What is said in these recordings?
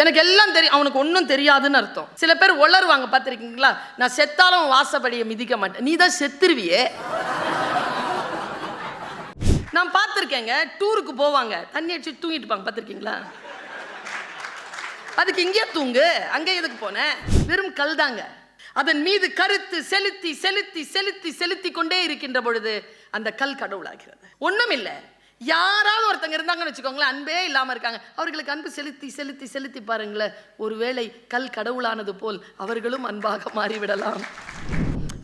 எனக்கு எல்லாம் தெரியும் அவனுக்கு ஒன்றும் தெரியாதுன்னு அர்த்தம். சில பேர் உளருவாங்க பார்த்துருக்கீங்களா? நான் செத்தாலும் வாசப்படியை மிதிக்க மாட்டேன். நீ தான் செத்துருவியே. நான் பார்த்துருக்கேங்க டூருக்கு போவாங்க. தண்ணி அடிச்சு தூங்கிட்டு இருப்பாங்க பார்த்துருக்கீங்களா? அதுக்கு இங்கே தூங்கு அங்கே எதுக்கு போனேன் வெறும் கல் தாங்க. அதன் மீது கருத்து செலுத்தி செலுத்தி செலுத்தி செலுத்தி கொண்டே இருக்கின்ற பொழுது அந்த கல் கடவுளாகிறது. ஒன்றும் இல்லை யாராவது ஒருத்தங்க இருந்தாங்கன்னு வச்சுக்கோங்களேன் அன்பே இல்லாமல் இருக்காங்க. அவர்களுக்கு அன்பு செலுத்தி செலுத்தி செலுத்தி பாருங்களேன். ஒருவேளை கல் கடவுளானது போல் அவர்களும் அன்பாக மாறிவிடலாம்.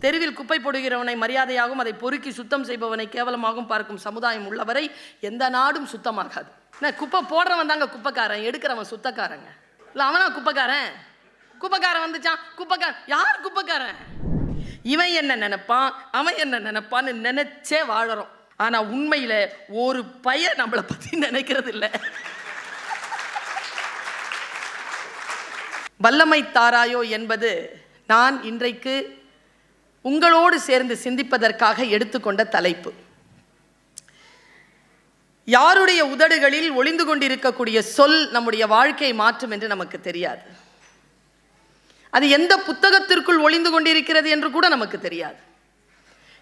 தெருவில் குப்பை போடுகிறவனை மரியாதையாகவும் அதை பொறுக்கி சுத்தம் செய்பவனை கேவலமாகவும் பார்க்கும் சமுதாயம் உள்ளவரை எந்த நாடும் சுத்தமாகாது. என்ன குப்பை போடுறவன் தாங்க குப்பைக்காரன் எடுக்கிறவன் சுத்தக்காரங்க. இல்லை அவனா குப்பைக்காரன்? குப்பைக்காரன் வந்துச்சான் குப்பைக்காரன். யார் குப்பைக்காரன்? இவன் என்ன நினைப்பான் அவன் என்ன நினைப்பான்னு நினைச்சே வாழறோம். ஆனால் உண்மையில் ஒரு பையன் நம்மளை பற்றி நினைக்கிறது இல்லை வல்லமை தாராயோ என்பது நான் இன்றைக்கு உங்களோடு சேர்ந்து சிந்திப்பதற்காக எடுத்துக்கொண்ட தலைப்பு. யாருடைய உதடுகளில் ஒளிந்து கொண்டிருக்கக்கூடிய சொல் நம்முடைய வாழ்க்கையை மாற்றும் என்று நமக்கு தெரியாது. அது எந்த புத்தகத்திற்குள் ஒளிந்து கொண்டிருக்கிறது என்று கூட நமக்கு தெரியாது.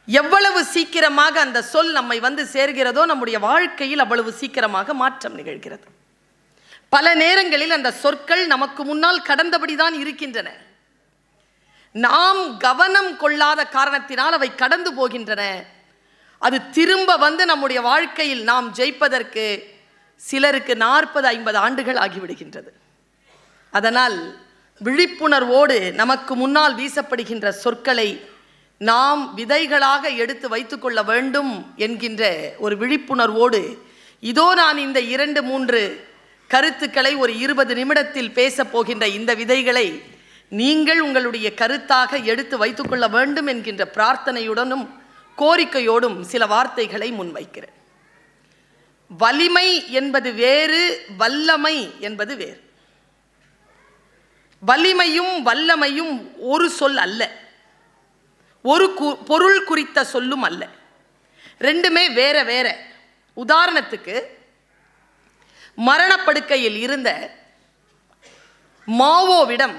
எவ்வளவு சீக்கிரமாக அந்த சொல் நம்மை வந்து சேர்கிறதோ நம்முடைய வாழ்க்கையில் அவ்வளவு சீக்கிரமாக மாற்றம் நிகழ்கிறது. பல நேரங்களில் அந்த சொற்கள் நமக்கு முன்னால் கடந்தபடிதான் இருக்கின்றன. நாம் கவனம் கொள்ளாத காரணத்தினால் அவை கடந்து போகின்றன. அது திரும்ப வந்து நம்முடைய வாழ்க்கையில் நாம் ஜெயிப்பதற்கு சிலருக்கு நாற்பது ஐம்பது ஆண்டுகள் ஆகிவிடுகின்றது. அதனால் விழிப்புணர்வோடு நமக்கு முன்னால் வீசப்படுகின்ற சொற்களை நாம் விதைகளாக எடுத்து வைத்துக்கொள்ள வேண்டும் என்கின்ற ஒரு விழிப்புணர்வோடு இதோ நான் இந்த இரண்டு மூன்று கருத்துக்களை ஒரு இருபது நிமிடத்தில் பேசப் போகின்ற இந்த விதைகளை நீங்கள் உங்களுடைய கருத்தாக எடுத்து வைத்துக்கொள்ள வேண்டும் என்கின்ற பிரார்த்தனையுடனும் கோரிக்கையோடும் சில வார்த்தைகளை முன்வைக்கிறேன். வலிமை என்பது வேறு வல்லமை என்பது வேறு. வலிமையும் வல்லமையும் ஒரு சொல் அல்ல. ஒரு கு பொருள் குறித்த சொல்லும் அல்ல. ரெண்டுமே வேற வேற. உதாரணத்துக்கு மரணப்படுக்கையில் இருந்த மாவோவிடம்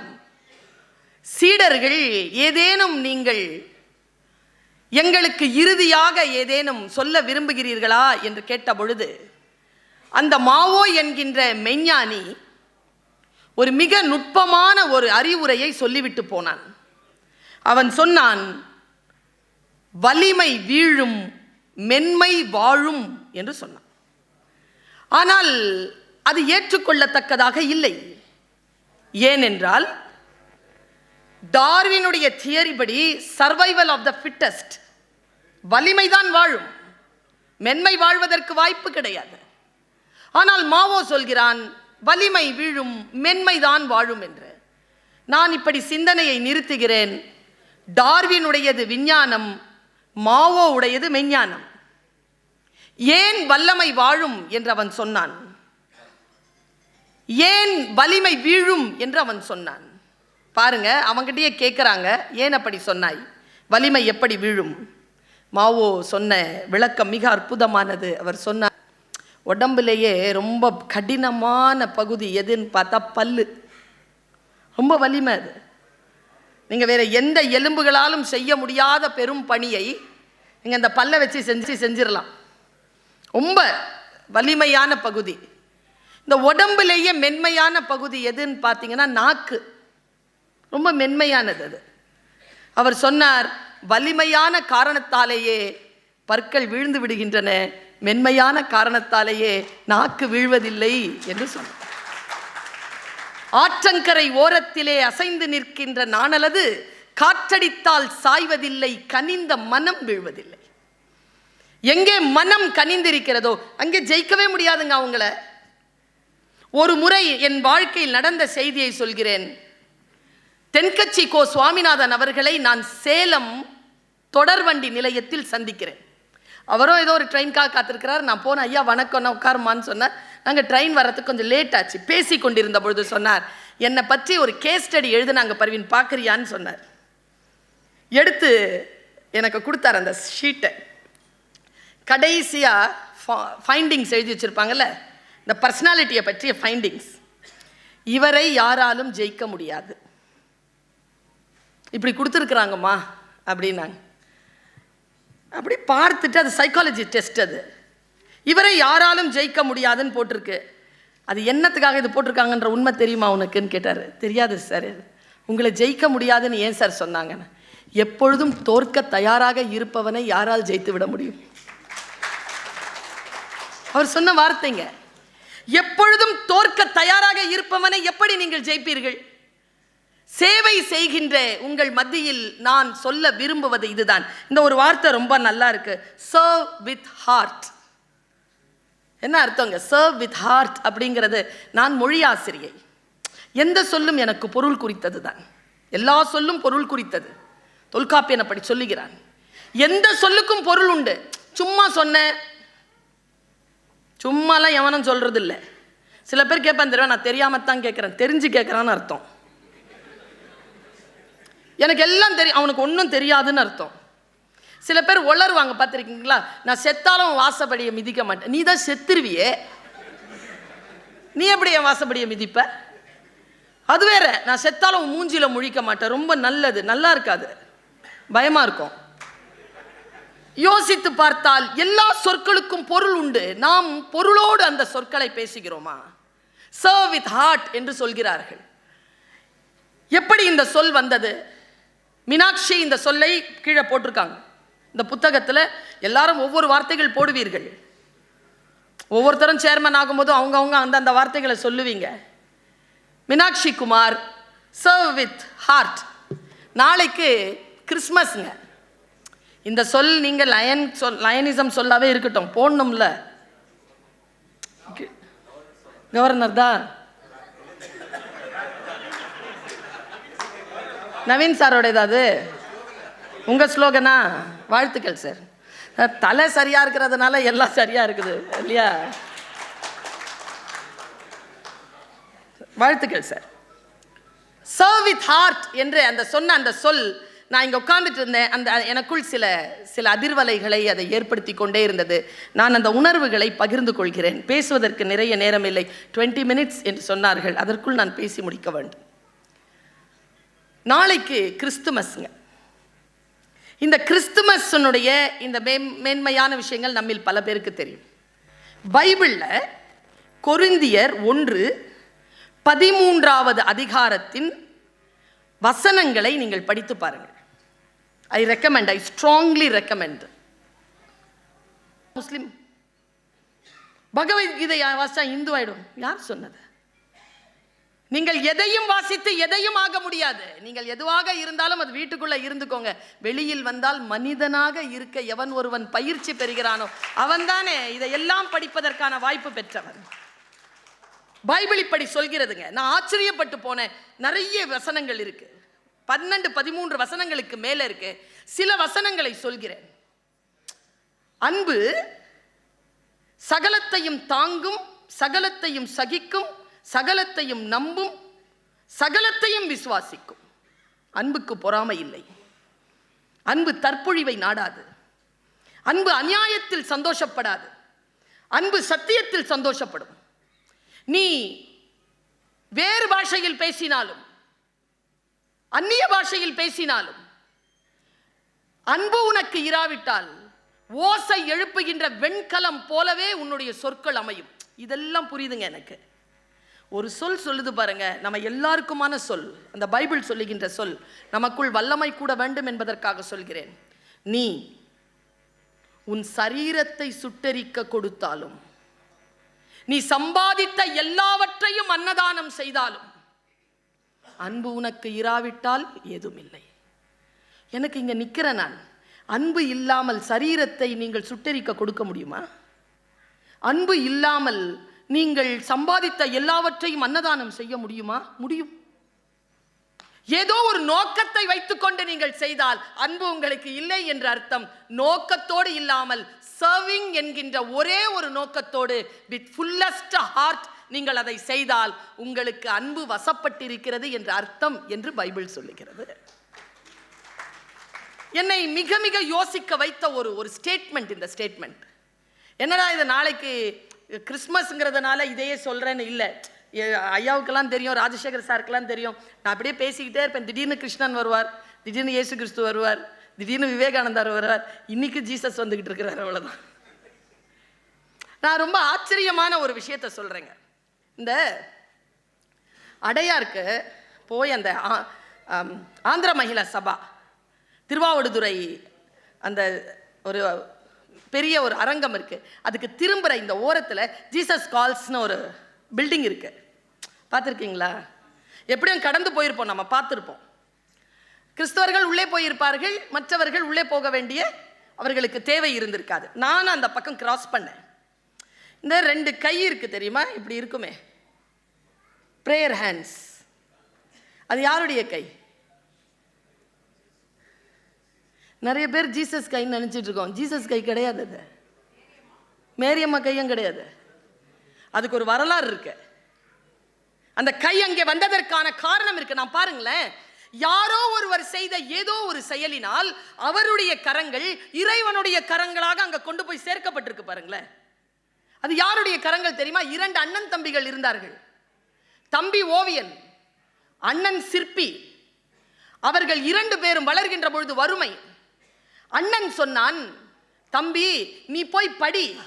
சீடர்கள் ஏதேனும் நீங்கள் எங்களுக்கு இறுதியாக ஏதேனும் சொல்ல விரும்புகிறீர்களா என்று கேட்ட பொழுது அந்த மாவோ என்கின்ற மெஞ்ஞானி ஒரு மிக நுட்பமான ஒரு அறிவுரையை சொல்லிவிட்டு போனான். அவன் சொன்னான் வலிமை வீழும் மென்மை வாழும் என்று சொன்னான். ஆனால் அது ஏற்றுக்கொள்ளத்தக்கதாக இல்லை. ஏனென்றால் டார்வினுடைய தியரி படி சர்வைவல் ஆஃப் த ஃபிட்டஸ்ட் வலிமைதான் வாழும் மென்மை வாழ்வதற்கு வாய்ப்பு கிடையாது. ஆனால் மாவோ சொல்கிறான் வலிமை வீழும் மென்மைதான் வாழும் என்று. நான் இப்படி சிந்தனையை நிறுத்துகிறேன். டார்வினுடையது விஞ்ஞானம் மாவோ உடையது மெஞ்ஞானம். ஏன் வல்லமை வாழும் என்று அவன் சொன்னான். ஏன் வலிமை வீழும் என்று அவன் சொன்னான். பாருங்க அவங்கிட்டயே கேட்குறாங்க ஏன் அப்படி சொன்னாய்? வலிமை எப்படி வீழும்? மாவோ சொன்ன விளக்கம் மிக அற்புதமானது. அவர் சொன்னார் உடம்புலேயே ரொம்ப கடினமான பகுதி எதுன்னு பார்த்தா பல்லு. ரொம்ப வலிமை அது. நீங்கள் வேறு எந்த எலும்புகளாலும் செய்ய முடியாத பெரும் பணியை நீங்கள் அந்த பல்லை வச்சு செஞ்சு செஞ்சிடலாம். ரொம்ப வலிமையான பகுதி. இந்த உடம்புலேயே மென்மையான பகுதி எதுன்னு பார்த்தீங்கன்னா நாக்கு. ரொம்ப மென்மையானது அது. அவர் சொன்னார் வலிமையான காரணத்தாலேயே பற்கள் வீழ்ந்து விடுகின்றன. மென்மையான காரணத்தாலேயே நாக்கு வீழ்வதில்லை என்று சொன்னார். ஆற்றங்கரை ஓரத்திலே அசைந்து நிற்கின்ற நாணலது காற்றடித்தால் சாய்வதில்லை கனிந்த மனம் வீழ்வதில்லை. எங்கே மனம் கனிந்திருக்கிறதோ அங்கே ஜெயிக்கவே முடியாதுங்க அவங்கள. ஒரு முறை என் வாழ்க்கையில் நடந்த செய்தியை சொல்கிறேன். தென்கட்சி கோ சுவாமிநாதன் அவர்களை நான் சேலம் தொடர்வண்டி நிலையத்தில் சந்திக்கிறேன். அவரும் ஏதோ ஒரு ட்ரெயின்காக காத்திருக்கிறார். நான் போனேன் ஐயா வணக்கம் நான் உட்காருமான்னு சொன்னேன் நாங்கள் ட்ரெயின் வர்றதுக்கு கொஞ்சம் லேட் ஆச்சு. பேசி கொண்டிருந்த பொழுது சொன்னார் என்னை பற்றி ஒரு கேஸ் ஸ்டடி எழுதுனாங்க பர்வீன் பார்க்குறியான்னு சொன்னார். எடுத்து எனக்கு கொடுத்தார் அந்த ஷீட்டை. கடைசியாக ஃபைண்டிங்ஸ் எழுதி வச்சுருப்பாங்கல்ல இந்த பர்சனாலிட்டியை பற்றிய ஃபைண்டிங்ஸ் இவரை யாராலும் ஜெயிக்க முடியாது. இப்படி கொடுத்துருக்குறாங்கம்மா அப்படின்னாங்க. அப்படி பார்த்துட்டு அது சைக்காலஜி டெஸ்ட் அது. இவரை யாராலும் ஜெயிக்க முடியாதுன்னு போட்டிருக்கு. அது என்னத்துக்காக இது போட்டிருக்காங்கன்ற உண்மை தெரியுமா உனக்குன்னு கேட்டார். தெரியாது சார் உங்களை ஜெயிக்க முடியாதுன்னு ஏன் சார் சொன்னாங்கன்னு. எப்பொழுதும் தோற்க தயாராக இருப்பவனை யாரால் ஜெயித்து விட முடியும்? அவர் சொன்ன வார்த்தைங்க. எப்பொழுதும் தோற்க தயாராக இருப்பவனை எப்படி நீங்கள் ஜெயிப்பீர்கள்? சேவை செய்கின்ற உங்கள் மத்தியில் நான் சொல்ல விரும்புவது இதுதான். இந்த ஒரு வார்த்தை ரொம்ப நல்லா இருக்கு. சர்வ் வித் ஹார்ட் என்ன அர்த்தங்க? சர்வ் வித் ஹார்ட் அப்படிங்கிறது நான் மொழி ஆசிரியை. எந்த சொல்லும் எனக்கு பொருள் குறித்தது தான் எல்லா சொல்லும் பொருள் குறித்தது. தொல்காப்பியன் அப்படி சொல்லுகிறான் எந்த சொல்லுக்கும் பொருள் உண்டு. சும்மா சொன்னேன் சும்மாலாம் எவனும் சொல்றது இல்லை சில பேர் கேட்பேன் தெரியும் நான் தெரியாம தான் கேட்குறேன். தெரிஞ்சு கேட்குறான்னு அர்த்தம். எனக்கு எல்லாம் தெரியும் அவனுக்கு ஒன்றும் தெரியாதுன்னு அர்த்தம். சில பேர் உளருவாங்க பார்த்துருக்கீங்களா? நான் செத்தாலும் வாசப்படியை மிதிக்க மாட்டேன். நீ தான் செத்துருவியே. நீ எப்படி என் வாசப்படியை மிதிப்ப? அது வேற நான் செத்தாலும் மூஞ்சியில் முழிக்க மாட்டேன். ரொம்ப நல்லது நல்லா இருக்காது. பயமா இருக்கும். யோசித்து பார்த்தால் எல்லா சொற்களுக்கும் பொருள் உண்டு. நாம் பொருளோடு அந்த சொற்களை பேசுகிறோமா? சர்வ் வித் ஹார்ட் என்று சொல்கிறார்கள். எப்படி இந்த சொல் வந்தது? மீனாட்சி இந்த சொல்லை கீழே போட்டிருக்காங்க. இந்த புத்தகத்தில் எல்லாரும் ஒவ்வொரு வார்த்தைகள் போடுவீர்கள். ஒவ்வொருத்தரும் சேர்மன் ஆகும்போது அவங்கவுங்க அந்தந்த வார்த்தைகளை சொல்லுவீங்க. Meenakshi Kumar serve with heart நாளைக்கு கிறிஸ்மஸ்ங்க இந்த சொல் நீங்கள் லயன் சொல் லயனிசம் சொல்லாவே இருக்கட்டும். போடணும்ல. கவர்னர் தான் நவீன் சாரோட ஏதாவது உங்க ஸ்லோகனா? வாழ்த்துக்கள் சார் சார், தலை சரியா இருக்கிறதுனால எல்லாம் சரியா இருக்குது இல்லையா? வாழ்த்துக்கள் சார் சர்வ் வித் ஹார்ட் என்று அந்த சொன்ன அந்த சொல் நான் இங்கே உட்கார்ந்துட்டு இருந்தேன். அந்த எனக்குள் சில சில அதிர்வலைகளை அதை ஏற்படுத்தி கொண்டே இருந்தது. நான் அந்த உணர்வுகளை பகிர்ந்து கொள்கிறேன். பேசுவதற்கு நிறைய நேரம் இல்லை. டுவெண்ட்டி மினிட்ஸ் என்று சொன்னார்கள். அதற்குள் நான் பேசி முடிக்க வேண்டும். நாளைக்கு கிறிஸ்துமஸ்ங்க. இந்த கிறிஸ்துமஸ்னுடைய இந்த மேம் மேன்மையான விஷயங்கள் நம்மில் பல பேருக்கு தெரியும். பைபிளில் கொருந்தியர் ஒன்று பதிமூன்றாவது அதிகாரத்தின் வசனங்களை நீங்கள் படித்து பாருங்கள். I recommend I strongly recommend முஸ்லீம் பகவத்கீதை வாசிச்சா இந்து ஆயிடும் யார் சொன்னது நீங்கள் எதையும் வாசித்து எதையும் ஆக முடியாது நீங்கள் எதுவாக இருந்தாலும் அது வீட்டுக்குள்ளே இருந்துக்கோங்க வெளியில் வந்தால் மனிதனாக இருக்க எவன் ஒருவன் பயிற்சி பெறுகிறானோ அவன்தானே இதையெல்லாம் படிப்பதற்கான வாய்ப்பு பெற்றவன் பைபிள் இப்படி சொல்கிறதுங்க நான் ஆச்சரியப்பட்டு போனேன் நிறைய வசனங்கள் இருக்குது பன்னெண்டு பதிமூன்று வசனங்களுக்கு மேல இருக்கு. சில வசனங்களை சொல்கிறேன். அன்பு சகலத்தையும் தாங்கும் சகலத்தையும் சகிக்கும் சகலத்தையும் நம்பும் சகலத்தையும் விசுவாசிக்கும். அன்புக்கு பொறாமை இல்லை. அன்பு தற்பொழிவை நாடாது. அன்பு அநியாயத்தில் சந்தோஷப்படாது. அன்பு சத்தியத்தில் சந்தோஷப்படும். நீ வேறு பாஷையில் பேசினாலும் அந்நிய பாஷையில் பேசினாலும் அன்பு உனக்கு இராவிட்டால் ஓசை எழுப்புகின்ற வெண்கலம் போலவே உன்னுடைய சொற்கள் அமையும். இதெல்லாம் புரியுதுங்க எனக்கு. ஒரு சொல் சொல்லுது பாருங்க நம்ம எல்லாருக்குமான சொல் அந்த பைபிள் சொல்லுகின்ற சொல் நமக்குள் வல்லமை கூட வேண்டும் என்பதற்காக சொல்கிறேன். நீ உன் சரீரத்தை சுட்டரிக்க கொடுத்தாலும் நீ சம்பாதித்த எல்லாவற்றையும் அன்னதானம் செய்தாலும் அன்பு உனக்கு இராவிட்டால் ஏதுமில்லை எனக்கு இங்கே நிற்கிறேன் நான் அன்பு இல்லாமல் சரீரத்தை நீங்கள் சுட்டெரிக்க கொடுக்க முடியுமா? அன்பு இல்லாமல் நீங்கள் சம்பாதித்த எல்லாவற்றையும் அன்னதானம் செய்ய முடியுமா? முடியும். ஏதோ ஒரு நோக்கத்தை வைத்துக்கொண்டு நீங்கள் செய்தால் அன்பு உங்களுக்கு இல்லை என்ற அர்த்தம். நோக்கத்தோடு இல்லாமல் சர்விங் என்கின்ற ஒரே ஒரு நோக்கத்தோடு வித் ஃபுல்லஸ்ட் ஹார்ட் நீங்கள் அதை செய்தால் உங்களுக்கு அன்பு வசப்பட்டிருக்கிறது என்ற அர்த்தம் என்று பைபிள் சொல்லுகிறது. என்னை மிக மிக யோசிக்க வைத்த ஒரு ஒரு ஸ்டேட்மெண்ட் இந்த ஸ்டேட்மெண்ட் என்னடா இது நாளைக்கு கிறிஸ்மஸ்ங்கிறதுனால இதையே சொல்கிறேன்னு இல்லை. ஐயாவுக்கெல்லாம் தெரியும் ராஜசேகர் சாருக்கெல்லாம் தெரியும். நான் அப்படியே பேசிக்கிட்டே இருப்பேன். திடீர்னு கிருஷ்ணன் வருவார் திடீர்னு இயேசு கிறிஸ்து வருவார் திடீர்னு விவேகானந்தர் வருவார். இன்னைக்கு ஜீசஸ் வந்துக்கிட்டு இருக்கிறார் அவ்வளோதான் நான் ரொம்ப ஆச்சரியமான ஒரு விஷயத்த சொல்கிறேங்க இந்த அடையாருக்கு போய் அந்த ஆ- ஆந்திர மகிழா சபா திருவாவடுதுறை அந்த ஒரு பெரிய ஒரு அரங்கம் இருக்குது அதுக்கு திரும்புகிற இந்த ஓரத்தில் ஜீசஸ் கால்ஸ்னு ஒரு பில்டிங் இருக்குது பார்த்துருக்கீங்களா? எப்படியும் கடந்து போயிருப்போம் நம்ம பார்த்துருப்போம். கிறிஸ்தவர்கள் உள்ளே போயிருப்பார்கள் மற்றவர்கள் உள்ளே போக வேண்டிய அவர்களுக்கு தேவை இருந்திருக்காது. நான் அந்த பக்கம் கிராஸ் பண்ணேன். இந்த ரெண்டு கை இருக்குது தெரியுமா? இப்படி இருக்குமே. ப்ரேயர் ஹேண்ட்ஸ் அது யாருடைய கை? நிறைய பேர் ஜீசஸ் கைன்னு நினச்சிட்டு இருக்கோம். ஜீசஸ் கை கிடையாது அது. மேரியம்மா கையும் கிடையாது. அதுக்கு ஒரு வரலாறு இருக்கு. அந்த கை அங்கே வந்ததற்கான காரணம் இருக்கு. நான் பாருங்களேன். யாரோ ஒருவர் செய்த ஏதோ ஒரு செயலினால் அவருடைய கரங்கள் இறைவனுடைய கரங்களாக அங்கே கொண்டு போய் சேர்க்கப்பட்டிருக்கு பாருங்களேன். அது யாருடைய கரங்கள் தெரியுமா? இரண்டு அண்ணன் தம்பிகள் இருந்தார்கள். தம்பி ஓவியன் அண்ணன் சிற்பி. அவர்கள் இரண்டு பேரும் வளர்கின்ற பொழுது வறுமை. அண்ணன் சொன்னான் தம்பி நீ போய் படி.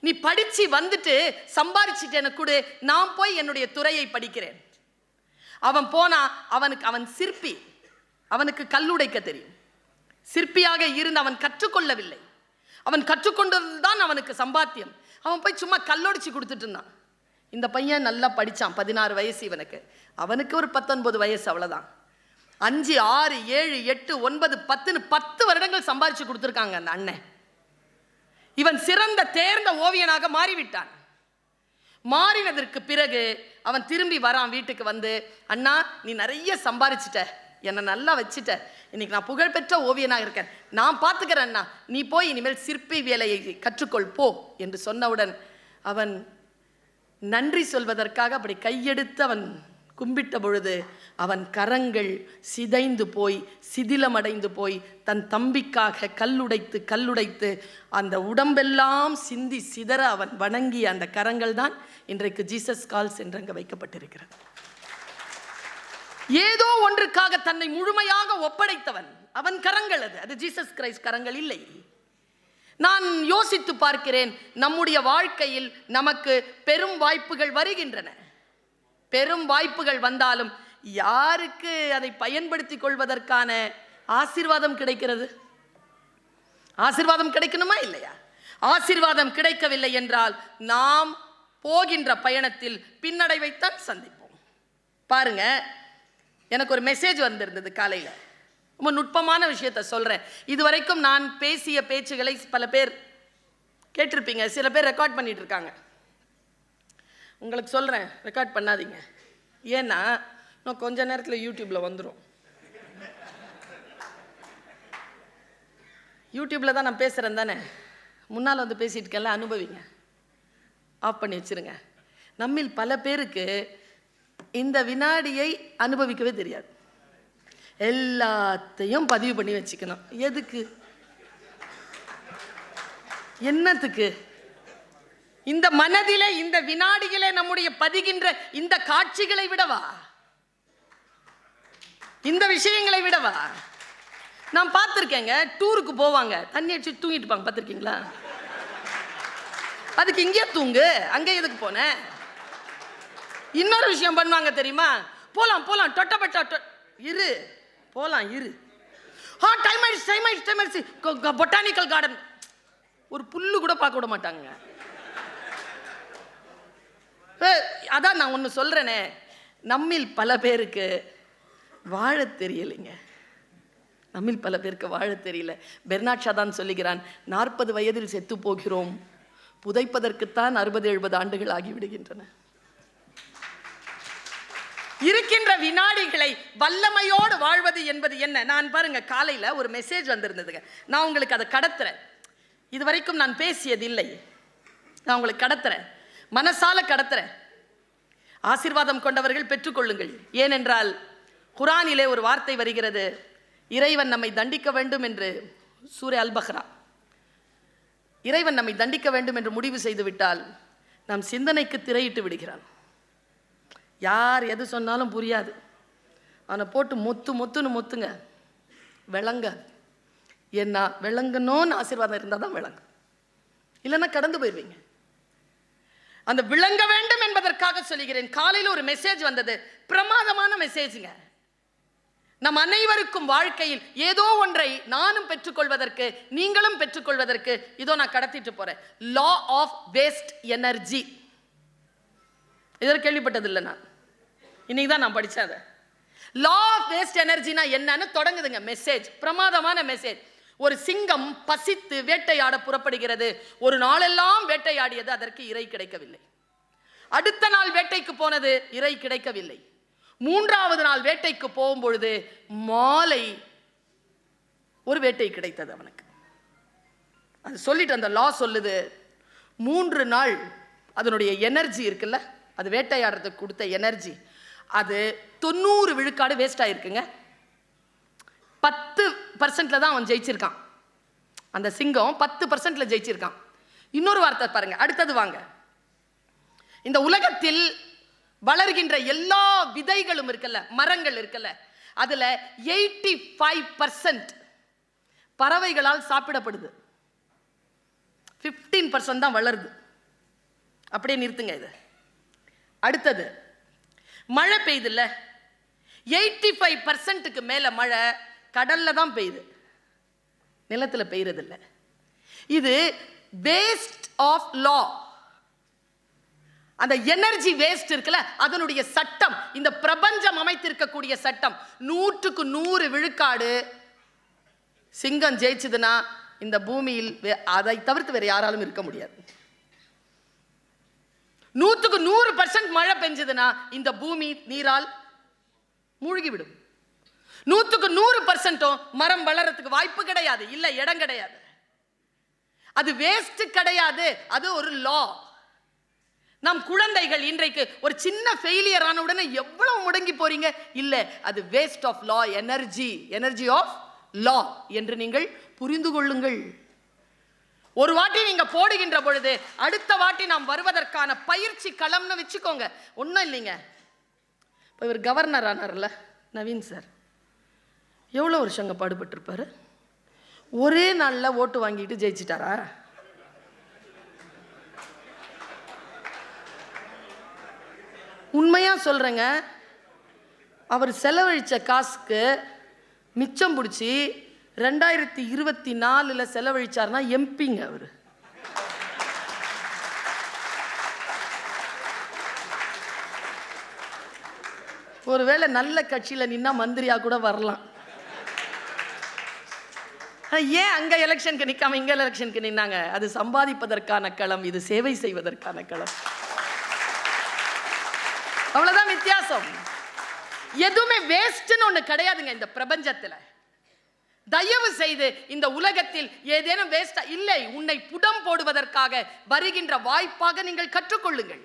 நீ படிச்சு வந்துட்டு சம்பாரிச்சிட்டு எனக்கு கொடு. நான் போய் என்னுடைய துறையை படிக்கிறேன். அவன் போனா அவனுக்கு அவன் சிற்பி அவனுக்கு கல்லுடைக்க தெரியும். சிற்பியாக இருந்து அவன் கற்றுக்கொள்ளவில்லை. அவன் கற்றுக்கொண்டதுதான் அவனுக்கு சம்பாத்தியம். அவன் போய் சும்மா கல்லொடிச்சு கொடுத்துட்டு இருந்தான். இந்த பையன் நல்லா படிச்சான் பதினாறு வயசு இவனுக்கு. அவனுக்கு ஒரு பத்தொன்பது வயசு அவ்வளோதான் அஞ்சு ஆறு ஏழு எட்டு ஒன்பது பத்துன்னு பத்து வருடங்கள் சம்பாரிச்சு கொடுத்துருக்காங்க அந்த அண்ணன். இவன் சிறந்த தேர்ந்த ஓவியனாக மாறிவிட்டான். மாறினதற்கு பிறகு அவன் திரும்பி வரான் வீட்டுக்கு வந்து அண்ணா நீ நிறைய சம்பாரிச்சிட்ட. என்னை நல்லா வச்சுட்ட. இன்னைக்கு நான் புகழ்பெற்ற ஓவியனாக இருக்கேன். நான் பார்த்துக்கிறேன் அண்ணா. நீ போய் இனிமேல் சிற்பி வேலையை கற்றுக்கொள் போ. என்று சொன்னவுடன் அவன் நன்றி சொல்வதற்காக அப்படி கையெடுத்து அவன் கும்பிட்ட பொழுது அவன் கரங்கள் சிதைந்து போய் சிதிலமடைந்து போய் தன் தம்பிக்காக கல்லுடைத்து கல்லுடைத்து அந்த உடம்பெல்லாம் சிந்தி சிதற அவன் வணங்கிய அந்த கரங்கள் தான் இன்றைக்கு ஜீசஸ் கால்ஸ் என்று அங்கே வைக்கப்பட்டிருக்கிறது. ஏதோ ஒன்றுக்காக தன்னை முழுமையாக ஒப்படைத்தவன். அவன் கரங்கள் அது. அது ஜீசஸ் கிரைஸ்ட் கரங்கள் இல்லை. நான் யோசித்து பார்க்கிறேன் நம்முடைய வாழ்க்கையில் நமக்கு பெரும் வாய்ப்புகள் வருகின்றன. பெரும் வாய்ப்புகள் வந்தாலும் யாருக்கு அதை பயன்படுத்திக் கொள்வதற்கான ஆசீர்வாதம் கிடைக்கிறது? ஆசீர்வாதம் கிடைக்கணுமா இல்லையா? ஆசீர்வாதம் கிடைக்கவில்லை என்றால் நாம் போகின்ற பயணத்தில் பின்னடைவைத்தான் சந்திப்போம். பாருங்க எனக்கு ஒரு மெசேஜ் வந்திருந்தது காலையில். ரொம்ப நுட்பமான விஷயத்த சொல்கிறேன் இதுவரைக்கும் நான் பேசிய பேச்சுகளை பல பேர் கேட்டிருப்பீங்க. சில பேர் ரெக்கார்ட் பண்ணிகிட்டு இருக்காங்க உங்களுக்கு சொல்கிறேன் ரெக்கார்ட் பண்ணாதீங்க. ஏன்னா இன்னும் கொஞ்ச நேரத்தில் யூடியூப்பில் வந்துடும் யூடியூப்பில் தான் நான் பேசுகிறேன் தானே? முன்னால் வந்து பேசிகிட்டு இருக்கேன்ல அனுபவிங்க. ஆஃப் பண்ணி வச்சிருங்க. நம்மில் பல பேருக்கு இந்த வினாடியை அனுபவிக்கவே தெரியாது. எல்லாத்தையும் பதிவு பண்ணி வச்சுக்கணும். எதுக்கு? என்னத்துக்கு? இந்த மனதிலே இந்த வினாடிகளே நம்முடைய பதிகின்ற இந்த காட்சிகளை விடவா? இந்த விஷயங்களை விடவா? நான் பார்த்துருக்கேங்க டூருக்கு போவாங்க. தண்ணி அடிச்சு தூங்கிட்டு இருப்பாங்க பார்த்துருக்கீங்களா? அதுக்கு இங்கே தூங்கு அங்கே எதுக்கு போனேன் இன்னொரு விஷயம் பண்ணுவாங்க தெரியுமா? போலாம் போலாம் தொட்டப்பட்ட இரு. போகலாம் இரு. ஆ டைம் ஆயிடுச்சு டைம் ஆயிடுச்சு டைம் ஆயிடுச்சு. பொட்டானிக்கல் கார்டன் ஒரு புல்லு கூட பார்க்க விட மாட்டாங்க. அதான் நான் ஒன்று சொல்கிறேனே நம்மில் பல பேருக்கு வாழ தெரியலைங்க. நம்மில் பல பேருக்கு வாழத் தெரியல. பெர்னாட்சா தான் சொல்லுகிறான் நாற்பது வயதில் செத்து போகிறோம். புதைப்பதற்குத்தான் அறுபது எழுபது ஆண்டுகள் ஆகிவிடுகின்றன. இருக்கின்ற வினாடிகளை வல்லமையோடு வாழ்வது என்பது என்ன? நான் பாருங்க காலையில் ஒரு மெசேஜ் வந்திருந்ததுங்க. நான் உங்களுக்கு அதை கடத்துறேன். இதுவரைக்கும் நான் பேசியதில்லை. நான் உங்களுக்கு கடத்துறேன். மனசால கடத்துறேன். ஆசிர்வாதம் கொண்டவர்கள் பெற்றுக்கொள்ளுங்கள். ஏனென்றால் குரானிலே ஒரு வார்த்தை வருகிறது. இறைவன் நம்மை தண்டிக்க வேண்டும் என்று சூரிய அல்பஹ்ரா இறைவன் நம்மை தண்டிக்க வேண்டும் என்று முடிவு செய்துவிட்டால் நம் சிந்தனைக்கு திரையிட்டு விடுகிறான். யார் எது சொன்னாலும் புரியாது. அவனை போட்டு மொத்து மொத்துன்னு மொத்துங்க. விளங்க. என்ன விளங்கணும்னு ஆசீர்வாதம் இருந்தால் தான் விளங்கும். இல்லைன்னா கடந்து போயிடுவீங்க அந்த விளங்க வேண்டும் என்பதற்காக சொல்லுகிறேன். காலையில் ஒரு மெசேஜ் வந்தது. பிரமாதமான மெசேஜுங்க நம் அனைவருக்கும் வாழ்க்கையில் ஏதோ ஒன்றை நானும் பெற்றுக்கொள்வதற்கு நீங்களும் பெற்றுக்கொள்வதற்கு இதோ நான் கடத்திட்டு போறேன். லா ஆஃப் வேஸ்ட் எனர்ஜி இதற்கு கேள்விப்பட்டதில்லை நான். இன்னைக்கு தான் நான் படித்தேன் அதை. லா ஆஃப் வேஸ்ட் எனர்ஜினா என்னன்னு தொடங்குதுங்க மெசேஜ் பிரமாதமான மெசேஜ் ஒரு சிங்கம் பசித்து வேட்டையாட புறப்படுகிறது. ஒரு நாளெல்லாம் வேட்டையாடியது அதற்கு இறை கிடைக்கவில்லை. அடுத்த நாள் வேட்டைக்கு போனது இறை கிடைக்கவில்லை. மூன்றாவது நாள் வேட்டைக்கு போகும்பொழுது மாலை ஒரு வேட்டை கிடைத்தது அவனுக்கு. அது சொல்லிட்டு அந்த லா சொல்லுது மூன்று நாள் அதனுடைய எனர்ஜி இருக்குல்ல அது வேட்டையாடுறதுக்கு கொடுத்த எனர்ஜி அது தொண்ணூறு விழுக்காடு வேஸ்ட் ஆயிருக்குங்க. பத்து பர்சன்ட்ல தான் அவன் ஜெயிச்சிருக்கான். அந்த சிங்கம் பத்து பர்சன்ட்ல ஜெயிச்சிருக்கான். இன்னொரு வார்த்தை பாருங்க அடுத்தது வாங்க. இந்த உலகத்தில் வளர்கின்ற எல்லா விதைகளும் இருக்குல்ல மரங்கள் இருக்குல்ல அதுல எயிட்டி ஃபைவ் பர்சன்ட் பறவைகளால் சாப்பிடப்படுது. ஃபிஃப்டீன் பர்சன்ட் தான் வளருது. அப்படியே நிறுத்துங்க இது. அடுத்தது மழை பெய்யுதுல்ல எயிட்டி ஃபைவ் பர்சன்ட்டுக்கு மேலே மழை கடல்ல தான் பெய்யுது. நிலத்தில் பெய்யறதில்ல. இது வேஸ்ட் ஆஃப் லா அந்த எனர்ஜி வேஸ்ட் இருக்குல்ல அதனுடைய சட்டம் இந்த பிரபஞ்சம் அமைத்திருக்கக்கூடிய சட்டம். நூற்றுக்கு நூறு விழுக்காடு சிங்கம் ஜெயிச்சதுன்னா இந்த பூமியில் அதை தவிர்த்து வேறு யாராலும் இருக்க முடியாது. நூற்றுக்கு நூறு பர்சன்ட் மழை பெஞ்சதுன்னா இந்த பூமி நீரால் மூழ்கிவிடும். நூற்றுக்கு நூறு பர்சன்ட்டும் மரம் வளர்றதுக்கு வாய்ப்பு கிடையாது. இல்லை இடம் கிடையாது. அது வேஸ்ட் கிடையாது. அது ஒரு லா நம் குழந்தைகள் இன்றைக்கு ஒரு சின்ன ஃபெயிலியர் ஆன உடனே எவ்வளவு முடங்கி போறீங்க? இல்லை அது waste of law energy energy of law என்று நீங்கள் புரிந்து கொள்ளுங்கள். ஒரு வாட்டி நீங்க போடுகின்ற பொழுது அடுத்த வாட்டி நாம் வருவதற்கான பயிற்சி களம்னு வச்சுக்கோங்க. ஒன்றும் இல்லைங்க. இப்போ இவர் கவர்னர் ஆனார்ல நவீன் சார் எவ்வளோ வருஷங்க பாடுபட்டிருப்பாரு? ஒரே நாளில் ஓட்டு வாங்கிட்டு ஜெயிச்சிட்டாரா? உண்மையாக சொல்கிறேங்க அவர் செலவழித்த காசுக்கு மிச்சம் பிடிச்சி ரெண்டாயிரத்தி இருபத்தி நாலுல செலவழிச்சார்னா எம்பிங்க அவர். ஒருவேளை நல்ல கட்சியில் நின்னா மந்திரியா கூட வரலாம். ஏன் அங்கே எலெக்ஷனுக்கு நிற்காம இங்கே எலெக்ஷனுக்கு நின்னாங்க? அது சம்பாதிப்பதற்கான களம் இது சேவை செய்வதற்கான களம். அவ்வளோதான் வித்தியாசம். எதுவுமே வேஸ்ட்னு ஒன்று கிடையாதுங்க இந்த பிரபஞ்சத்தில். தயவு செய்து இந்த உலகத்தில் ஏதேனும் வேஸ்டா இல்லை உன்னை புடம் போடுவதற்காக வருகின்ற வாய்ப்பாக நீங்கள் கற்றுக்கொள்ளுங்கள்.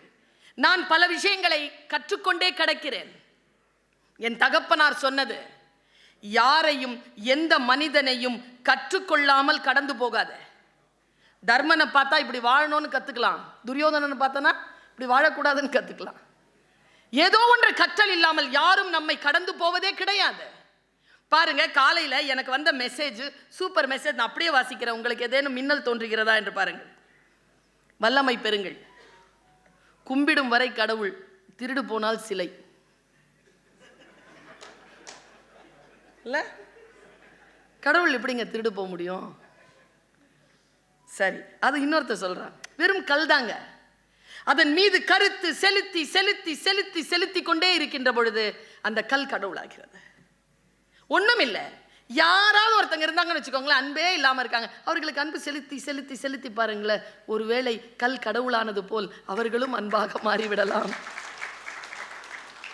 நான் பல விஷயங்களை கற்றுக்கொண்டே கிடக்கிறேன். என் தகப்பனார் சொன்னது யாரையும் எந்த மனிதனையும் கற்றுக்கொள்ளாமல் கடந்து போகாத. தர்மனை பார்த்தா இப்படி வாழணும்னு கற்றுக்கலாம் துரியோதனனை பார்த்தனா இப்படி வாழக்கூடாதுன்னு கற்றுக்கலாம் ஏதோ ஒன்று கற்றல் இல்லாமல் யாரும் நம்மை கடந்து போவதே கிடையாது. பாருங்க காலையில் எனக்கு வந்த மெசேஜ் சூப்பர் மெசேஜ் நான் அப்படியே வாசிக்கிறேன். உங்களுக்கு ஏதேனும் மின்னல் தோன்றுகிறதா என்று பாருங்கள். வல்லமை பெறுங்கள். கும்பிடும் வரை கடவுள் திருடு போனால் சிலை. இல்லை? கடவுள் எப்படிங்க திருடு போக முடியும்? சரி அது இன்னொருத்தர் சொல்கிறான் வெறும் கல் தாங்க. அதன் மீது கருத்து செலுத்தி செலுத்தி செலுத்தி செலுத்தி கொண்டே இருக்கின்ற பொழுது அந்த கல் கடவுளாகிறது. ஒன்றும் இல்லை யாராவது ஒருத்தங்க இருந்தாங்கன்னு வச்சுக்கோங்களேன் அன்பே இல்லாமல் இருக்காங்க. அவர்களுக்கு அன்பு செலுத்தி செலுத்தி செலுத்தி பாருங்களேன். ஒருவேளை கல் கடவுளானது போல் அவர்களும் அன்பாக மாறிவிடலாம்.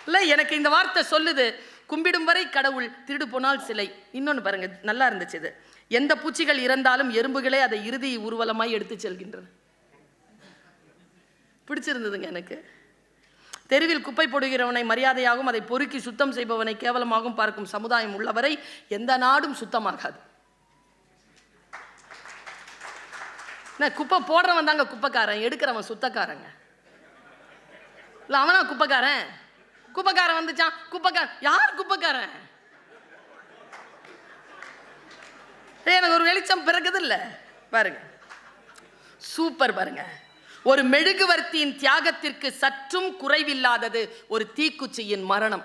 இல்லை எனக்கு இந்த வார்த்தை சொல்லுது. கும்பிடும் வரை கடவுள் திருடு போனால் சிலை. இன்னொன்று பாருங்க நல்லா இருந்துச்சு இது. எந்த பூச்சிகள் இறந்தாலும் எறும்புகளே அதை இறுதி ஊர்வலமாய் எடுத்து செல்கின்றன. பிடிச்சிருந்ததுங்க எனக்கு. தெருவில் குப்பை போடுகிறவனை மரியாதையாகவும் அதை பொறுக்கி சுத்தம் செய்பவனை கேவலமாகவும் பார்க்கும் சமுதாயம் உள்ளவரை எந்த நாடும் சுத்தமாகாது. குப்பை போடுறவன் தாங்க குப்பைக்காரன் எடுக்கிறவன் சுத்தக்காரங்க. இல்லை அவனா குப்பைக்காரன்? குப்பைக்காரன் வந்துச்சான் குப்பைக்காரன் யார் குப்பைக்காரன்? எனக்கு ஒரு வெளிச்சம் பிறகுது இல்லை? பாருங்க. சூப்பர் பாருங்க. ஒரு மெழுகுவர்த்தியின் தியாகத்திற்கு சற்றும் குறைவில்லாதது ஒரு தீக்குச்சியின் மரணம்.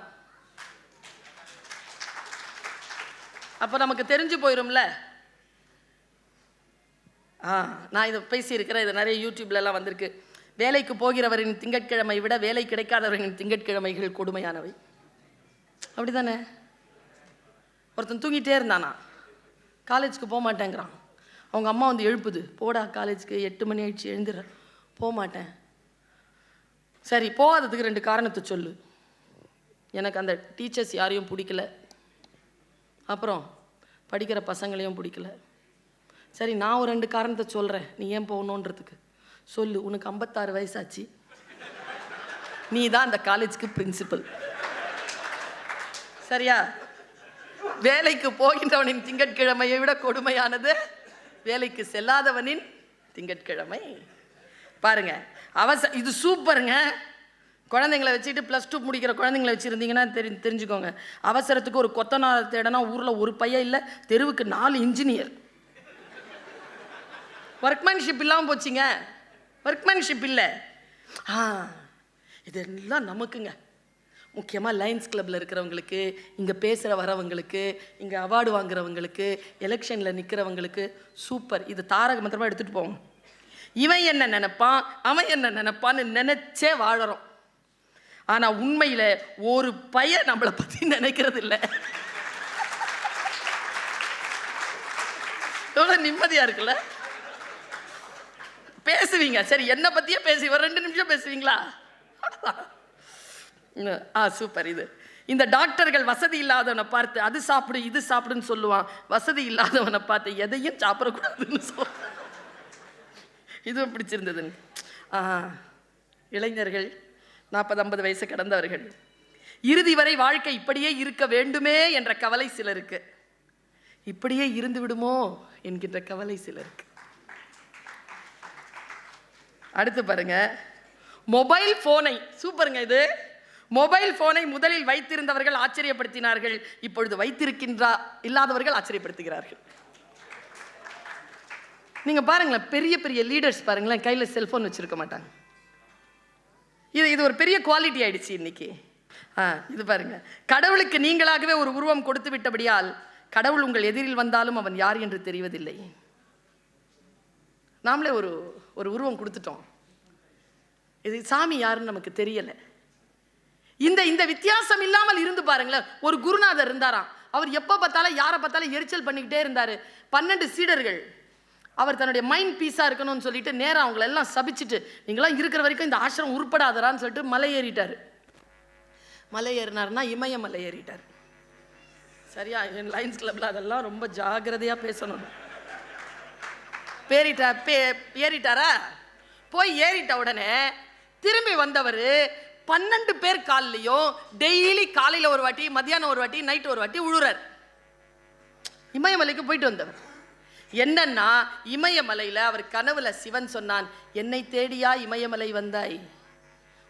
அப்ப நமக்கு தெரிஞ்சு போயிரும்ல? ஆ நான் இதை பேசியிருக்கிறேன். இது நிறைய யூடியூப்லலாம் வந்திருக்கு. வேலைக்கு போகிறவரின் திங்கட்கிழமை விட வேலை கிடைக்காதவரின் திங்கட்கிழமைகள் கொடுமையானவை. அப்படிதானே? ஒருத்தன் தூங்கிட்டே இருந்தானா? காலேஜுக்கு போக மாட்டேங்கிறான் அவங்க அம்மா வந்து எழுப்புது. போடா காலேஜுக்கு எட்டு மணி ஆயிடுச்சு எழுந்துடுற போக மாட்டேன் சரி போகாததுக்கு ரெண்டு காரணத்தை சொல்லு. எனக்கு அந்த டீச்சர்ஸ் யாரையும் பிடிக்கல. அப்புறம் படிக்கிற பசங்களையும் பிடிக்கல. சரி நான் ஒரு ரெண்டு காரணத்தை சொல்கிறேன் நீ ஏன் போகணுன்றதுக்கு. சொல்லு உனக்கு ஐம்பத்தாறு வயசாச்சு. நீ தான் அந்த காலேஜுக்கு பிரின்சிபல் சரியா? வேலைக்கு போகின்றவனின் திங்கட்கிழமையை விட கொடுமையானது வேலைக்கு செல்லாதவனின் திங்கட்கிழமை. பாருங்க. அவச இது சூப்பருங்க. குழந்தைங்கள வச்சுட்டு ப்ளஸ் டூ முடிக்கிற குழந்தைங்கள வச்சுருந்தீங்கன்னா தெரி தெரிஞ்சுக்கோங்க. அவசரத்துக்கு ஒரு கொத்தனார் தேடனா ஊரில் ஒரு பையன் இல்லை தெருவுக்கு நாலு இன்ஜினியர் ஒர்க்மேன்ஷிப் இல்லாமல் போச்சுங்க. ஒர்க்மேன்ஷிப் இல்லை. ஆ இதெல்லாம் நமக்குங்க. முக்கியமாக லைன்ஸ் கிளப்பில் இருக்கிறவங்களுக்கு இங்கே பேசுகிற வரவங்களுக்கு இங்கே அவார்டு வாங்குறவங்களுக்கு எலெக்ஷனில் நிற்கிறவங்களுக்கு சூப்பர். இது தாரக மந்திரமாக எடுத்துகிட்டு போவோம். இவன் என்ன நினைப்பான்? அவன் என்ன நினைப்பான்னு நினைச்சே வாழறோம். ஆனால் உண்மையில் ஒரு பையன் நம்மளை பற்றி நினைக்கிறது இல்லை எவ்வளோ நிம்மதியாக இருக்குல்ல? பேசுவீங்க. சரி என்னை பற்றியே பேசி ஒரு ரெண்டு நிமிஷம் பேசுவீங்களா? ஆ சூப்பர் இது. இந்த டாக்டர்கள் வசதி இல்லாதவனை பார்த்து அது சாப்பிடு இது சாப்பிடுன்னு சொல்லுவான். வசதி இல்லாதவனை பார்த்து எதையும் சாப்பிடக்கூடாதுன்னு சொல்லுவான் இதுவும் பிடிச்சிருந்தது இளைஞர்கள் நாற்பது ஐம்பது வயசு கடந்தவர்கள் இறுதி வரை வாழ்க்கை இப்படியே இருக்க வேண்டுமே என்ற கவலை சிலருக்கு. இப்படியே இருந்து விடுமோ என்கின்ற கவலை சிலருக்கு. அடுத்து பாருங்க. மொபைல் போனை சூப்பருங்க இது. மொபைல் போனை முதலில் வைத்திருந்தவர்கள் ஆச்சரியப்படுத்தினார்கள். இப்பொழுது வைத்திருக்கின்றா இல்லாதவர்கள் ஆச்சரியப்படுத்துகிறார்கள். நீங்கள் பாருங்களேன் பெரிய பெரிய லீடர்ஸ் பாருங்களேன் கையில் செல்ஃபோன் வச்சுருக்க மாட்டாங்க. இது இது ஒரு பெரிய குவாலிட்டி ஆயிடுச்சு இன்னைக்கு. ஆ இது பாருங்க. கடவுளுக்கு நீங்களாகவே ஒரு உருவம் கொடுத்து விட்டபடியால் கடவுள் உங்கள் எதிரில் வந்தாலும் அவன் யார் என்று தெரிவதில்லை. நாமளே ஒரு ஒரு உருவம் கொடுத்துட்டோம். இது சாமி யாருன்னு நமக்கு தெரியலை. இந்த இந்த வித்தியாசம் இல்லாமல் இருந்து பாருங்களேன் ஒரு குருநாதர் இருந்தாராம். அவர் எப்போ பார்த்தாலும் யாரை பார்த்தாலும் எரிச்சல் பண்ணிக்கிட்டே இருந்தார். பன்னெண்டு சீடர்கள். அவர் தன்னுடைய மைண்ட் பீஸாக இருக்கணும்னு சொல்லிட்டு நேராக அவங்கள எல்லாம் சபிச்சுட்டு நீங்களாம் இருக்கிற வரைக்கும் இந்த ஆசிரம் உருப்படாதரான்னு சொல்லிட்டு மலை ஏறிட்டார். மலை ஏறினார்னா இமய மலை ஏறிட்டார். சரியா? என் லைன்ஸ் கிளப்பில் அதெல்லாம் ரொம்ப ஜாக்கிரதையாக பேசணும். பேரிட்டா பே ஏறிட்டாரா? போய் ஏறிட்ட உடனே திரும்பி வந்தவர் பன்னெண்டு பேர் கால்லையும் டெய்லி காலையில் ஒரு வாட்டி மத்தியானம் ஒரு வாட்டி நைட் ஒரு வாட்டி உழுறார். இமயமலைக்கு போயிட்டு வந்தவர். என்னன்னா இமயமலையில் அவர் கனவுல சிவன் சொன்னான் என்னை தேடியா இமயமலை வந்தாய்?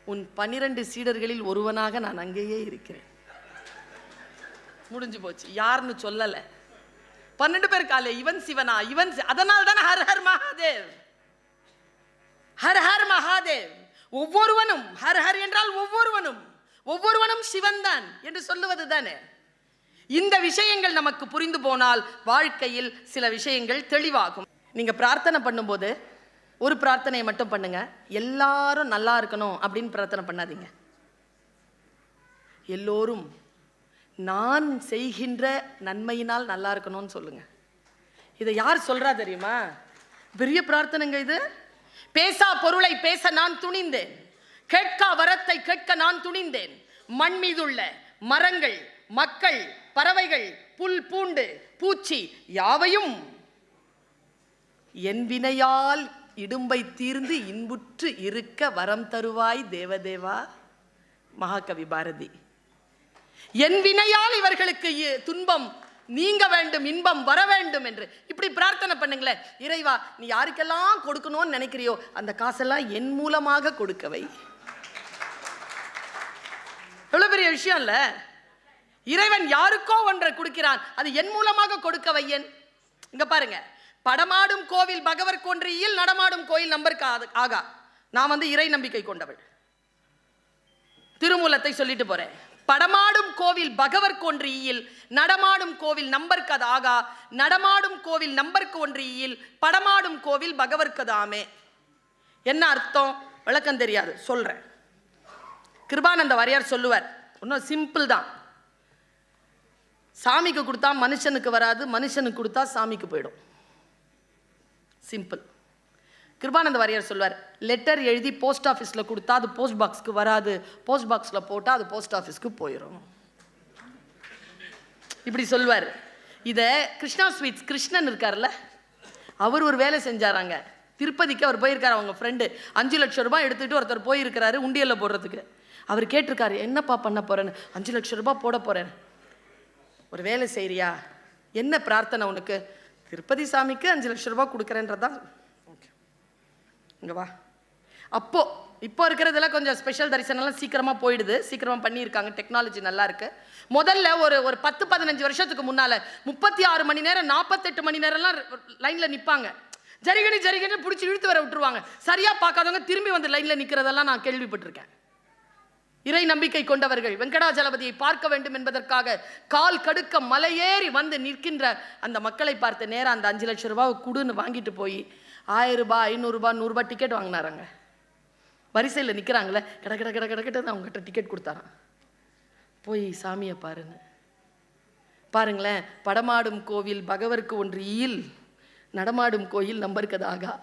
உன் பன்னிரண்டு சீடர்களில் ஒருவனாக நான் அங்கேயே இருக்கிறேன். முடிஞ்சு போச்சு. யாருன்னு சொல்லலை. பன்னெண்டு பேர் காலே இவன் சிவனா? இவன் சி- அதனால் தானே ஹர் ஹர் மகாதேவ். ஹர் ஹர் மகாதேவ். ஒவ்வொருவனும் ஹர் ஹர் என்றால் ஒவ்வொருவனும் ஒவ்வொருவனும் சிவன் தான் என்று சொல்லுவது தானே இந்த விஷயங்கள் நமக்கு புரிந்து போனால் வாழ்க்கையில் சில விஷயங்கள் தெளிவாகும். நீங்க பிரார்த்தனை பண்ணும்போது ஒரு பிரார்த்தனையை மட்டும் பண்ணுங்க. எல்லாரும் நல்லா இருக்கணும் அப்படின்னு பிரார்த்தனை பண்ணாதீங்க. எல்லோரும் நான் செய்கின்ற நன்மையினால் நல்லா இருக்கணும்னு சொல்லுங்க. இதை யார் சொல்றா தெரியுமா? பெரிய பிரார்த்தனைங்க இது. பேசா பொருளை பேச நான் துணிந்தேன். கேட்கா வரத்தை கேட்க நான் துணிந்தேன். மண் மீதுள்ள மரங்கள் மக்கள் பறவைகள் புல் பூண்டு பூச்சி யாவையும் என் வினையால் இடும்பை தீர்ந்து இன்புற்று இருக்க வரம் தருவாய் தேவதேவா? மகாகவி பாரதி. என் வினையால் இவர்களுக்கு இ- துன்பம் நீங்க வேண்டும் இன்பம் வர வேண்டும் என்று இப்படி பிரார்த்தனை பண்ணுங்களேன் இறைவா நீ யாருக்கெல்லாம் கொடுக்கணும்னு நினைக்கிறியோ அந்த காசெல்லாம் என் மூலமாக கொடுக்கவை. எவ்வளவு பெரிய விஷயம் இல்ல? இறைவன் யாருக்கோ ஒன்றை கொடுக்கிறான். அது என் மூலமாக கொடுக்க வையன். இங்க பாருங்க. படமாடும் கோவில் பகவர் கொன்றியில் நடமாடும் கோயில் நம்பருக்கு ஆகா. நான் வந்து இறை நம்பிக்கை கொண்டவள். திருமூலத்தை சொல்லிட்டு போறேன். படமாடும் கோவில் பகவர் கொன்றியில் நடமாடும் கோவில் நம்பருக்கு அது ஆகா. நடமாடும் கோவில் நம்பருக்கு ஒன்றியில் படமாடும் கோவில் பகவர்க்கு என்ன அர்த்தம்? விளக்கம் தெரியாது. சொல்றேன். கிருபானந்த வாரியார் சொல்லுவார். இன்னும் சிம்பிள் தான். சாமிக்கு கொடுத்தா மனுஷனுக்கு வராது மனுஷனுக்கு கொடுத்தா சாமிக்கு போயிடும். சிம்பிள் கிருபானந்த வாரியார் சொல்வார் லெட்டர் எழுதி போஸ்ட் ஆஃபீஸில் கொடுத்தா அது போஸ்ட் பாக்ஸ்க்கு வராது. போஸ்ட் பாக்ஸில் போட்டால் அது போஸ்ட் ஆஃபீஸ்க்கு போயிடும் இப்படி சொல்வார். இதை கிருஷ்ணா ஸ்வீட்ஸ் கிருஷ்ணன் இருக்கார்ல அவர் ஒரு வேலை செஞ்சாராங்க. திருப்பதிக்கு அவர் போயிருக்கார் அவங்க ஃப்ரெண்டு அஞ்சு லட்சம் ரூபாய் எடுத்துகிட்டு ஒருத்தர் போயிருக்கிறாரு உண்டியலில் போடுறதுக்கு. அவர் கேட்டிருக்காரு என்னப்பா பண்ண போகிறேன்னு அஞ்சு லட்சம் ரூபாய் போட போகிறேன் ஒரு வேலை செய்றியா? என்ன பிரார்த்தனை உனக்கு? திருப்பதி சாமிக்கு அஞ்சு லட்சம் ரூபாய் கொடுக்குறேன்றதான் ஓகே இங்க வா. அப்போ இப்போ இருக்கிறதுல கொஞ்சம் ஸ்பெஷல் தரிசனம்லாம் சீக்கிரமா போயிடுது. சீக்கிரமா பண்ணியிருக்காங்க. டெக்னாலஜி நல்லா இருக்கு முதல்ல ஒரு ஒரு பத்து பதினஞ்சு வருஷத்துக்கு முன்னால முப்பத்தி ஆறு மணி நேரம் நாற்பத்தெட்டு மணி நேரம்லாம் லைன்ல நிப்பாங்க. ஜரிகடி ஜரிகடி பிடிச்சி இழுத்து வர விட்டுருவாங்க. சரியா பார்க்காதவங்க திரும்பி வந்து லைன்ல நிக்கிறதெல்லாம் நான் கேள்விப்பட்டிருக்கேன். இறை நம்பிக்கை கொண்டவர்கள். வெங்கடாஜலபதியை பார்க்க வேண்டும் என்பதற்காக கால் கடுக்க மலையேறி வந்து நிற்கின்ற அந்த மக்களை பார்த்து நேராக அந்த அஞ்சு லட்சம் ரூபாவை குடுன்னு வாங்கிட்டு போய் ஆயிரம் ரூபாய் ஐநூறுரூபா நூறுரூபா டிக்கெட் வாங்கினாராங்க. வரிசையில் நிற்கிறாங்களே கட கட கட கட அவங்ககிட்ட டிக்கெட் கொடுத்தாரான் போய் சாமியை பாருன்னு. பாருங்களேன் படமாடும் கோவில் பகவருக்கு ஒன்று ஈல் நடமாடும் கோயில் நம்பருக்கதாகா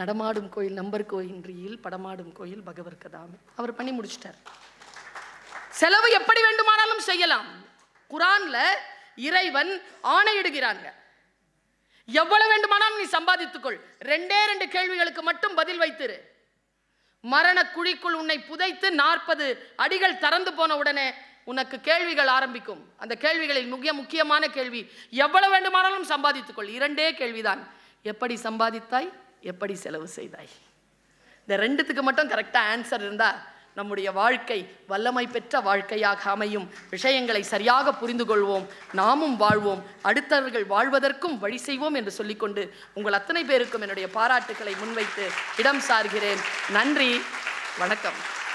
நடமாடும் கோயில் நம்பர் கோயின்றியில் படமாடும் கோயில் பகவர்க்கதாமி அவர் பண்ணி முடிச்சிட்டார். செலவு எப்படி வேண்டுமானாலும் செய்யலாம். குரான்ல இறைவன் ஆணையிடுகிறாங்க. எவ்வளவு வேண்டுமானாலும் நீ சம்பாதித்துக்கொள். ரெண்டே ரெண்டு கேள்விகளுக்கு மட்டும் பதில் வைத்திரு. மரண குழிக்குள் உன்னை புதைத்து நாற்பது அடிகள் திறந்து போன உடனே உனக்கு கேள்விகள் ஆரம்பிக்கும். அந்த கேள்விகளில் முக்கிய முக்கியமான கேள்வி எவ்வளவு வேண்டுமானாலும் சம்பாதித்துக்கொள். இரண்டே கேள்விதான். எப்படி சம்பாதித்தாய்? எப்படி செலவு செய்தாய்? இந்த ரெண்டுத்துக்கு மட்டும் கரெக்டாக ஆன்சர் இருந்தா நம்முடைய வாழ்க்கை வல்லமை பெற்ற வாழ்க்கையாக அமையும். விஷயங்களை சரியாக புரிந்து கொள்வோம். நாமும் வாழ்வோம். அடுத்தவர்கள் வாழ்வதற்கும் வழி செய்வோம் என்று சொல்லிக்கொண்டு உங்கள் அத்தனை பேருக்கும் என்னுடைய பாராட்டுக்களை முன்வைத்து இடம் சார்கிறேன். நன்றி. வணக்கம்.